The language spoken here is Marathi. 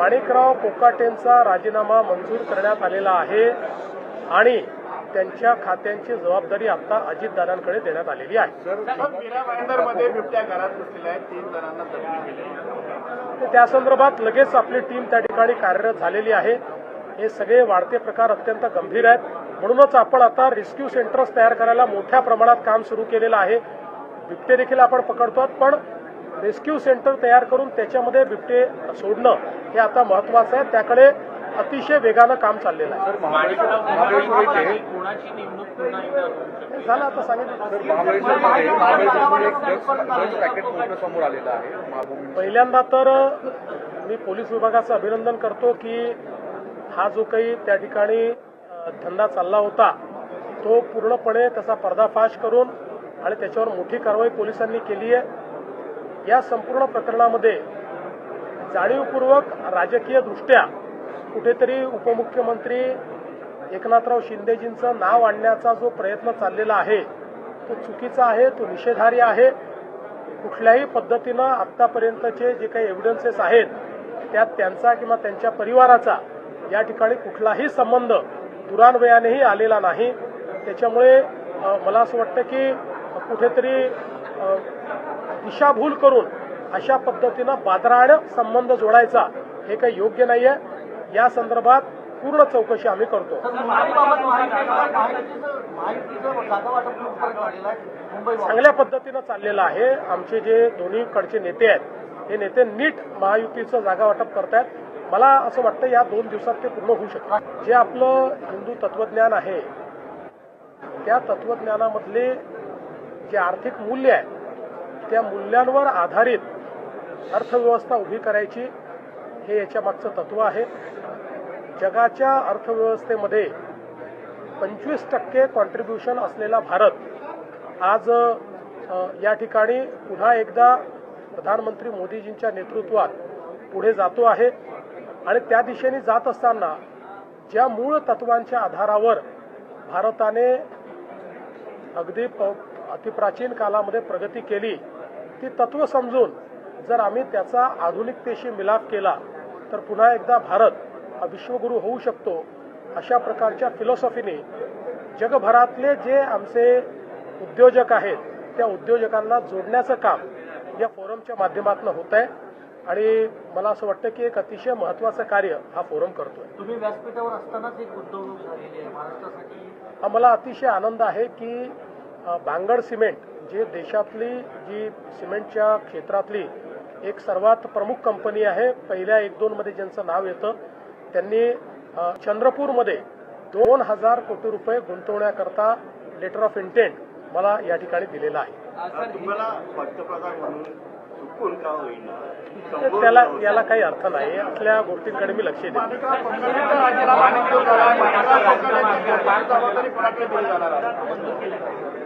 माणिकराव कोकाटेंचा राजीनामा मंजूर करण्यात आलेला आहे आणि त्यांच्या खात्यांची जबाबदारी आता अजितदादांकडे देण्यात आलेली आहे. त्या संदर्भात लगेच आपली टीम त्या ठिकाणी कार्यरत झालेली आहे. हे सगळे वाढते प्रकार अत्यंत गंभीर आहेत. म्हणूनच आपण आता रेस्क्यू सेंटर्स तयार करायला मोठ्या प्रमाणात काम सुरू केलेलं आहे. बिबटे देखील आपण पकडतो पण रेस्क्यू सेंटर तयार करून त्याच्यामध्ये बिबटे सोडणं हे आता महत्वाचं आहे. त्याकडे अतिशय वेगानं काम चाललेलं आहे. झालं आता सांगितलं. पहिल्यांदा तर मी पोलीस विभागाचं अभिनंदन करतो की हा जो काही त्या ठिकाणी धंदा चालला होता तो पूर्णपणे त्याचा पर्दाफाश करून आणि त्याच्यावर मोठी कारवाई पोलिसांनी केली आहे. या संपूर्ण प्रकरणामध्ये जाणीवपूर्वक राजकीय दृष्ट्या कुठेतरी उपमुख्यमंत्री एकनाथराव शिंदेजींचं नाव आणण्याचा जो प्रयत्न चाललेला आहे तो चुकीचा आहे तो निषेधार्य आहे. कुठल्याही पद्धतीनं आत्तापर्यंतचे जे काही एव्हिडन्सेस आहेत त्यात त्यांचा किंवा त्यांच्या परिवाराचा या ठिकाणी कुठलाही संबंध दुरान्वयानेही आलेला नाही. त्याच्यामुळे मला असं वाटतं की कुठेतरी दिशाभूल करून अशा पद्धतीनं बादरानं संबंध जोडायचा हे काही योग्य नाही आहे या संदर्भात पूर्ण चौकशी आम्ही करतो. चांगल्या पद्धतीनं चाललेलं आहे. आमचे जे दोन्हीकडचे नेते आहेत हे नेते नीट महायुतीचं जागा वाटप करतायत. मला असं वाटतं या दोन दिवसात ते पूर्ण होऊ शकतं जे आपलं हिंदू तत्वज्ञान आहे त्या तत्वज्ञानामधले जे आर्थिक मूल्य आहे त्या मूल्यांवर आधारित अर्थव्यवस्था उभी करायची हे याच्या मागचं तत्व आहे. जगाच्या अर्थव्यवस्थेमध्ये पंचवीस टक्के कॉन्ट्रीब्युशन असलेला भारत आज या ठिकाणी पुन्हा एकदा प्रधानमंत्री मोदीजींच्या नेतृत्वात पुढे जातो आहे. आणि त्या दिशेने जात असताना ज्या मूळ तत्वांच्या आधारावर भारताने अगदी प अतिप्राचीन कालामध्ये प्रगती केली ती तत्व समजून जर आम्ही त्याचा आधुनिकतेशी मिलाप केला तर पुन्हा एकदा भारत हा विश्वगुरू होऊ शकतो अशा प्रकारच्या फिलॉसॉफीने जगभरातले जे आमचे उद्योजक आहेत त्या उद्योजकांना जोडण्याचं काम या फोरमच्या माध्यमातून होत आहे. आणि मला असं वाटतं की एक अतिशय महत्वाचं कार्य हा फोरम करतोय. तुम्ही व्यासपीठावर असतानाच एक गुंतवणूक झालेली आहे. महाराष्ट्रासाठी हा मला अतिशय आनंद आहे की अ, बांगड सिमेंट जे देशातली जी सिमेंटच्या क्षेत्रातली एक सर्वात प्रमुख कंपनी आहे पहिल्या एक दोन मध्ये ज्यांचं नाव येतं त्यांनी चंद्रपूरमध्ये दोन हजार कोटी रुपये गुंतवण्याकरता लेटर ऑफ इंटेंट मला या ठिकाणी दिलेला आहे तुम्हाला पंतप्रधान म्हणून त्याला याला काही अर्थ नाही असल्या गोष्टींकडे मी लक्ष देतो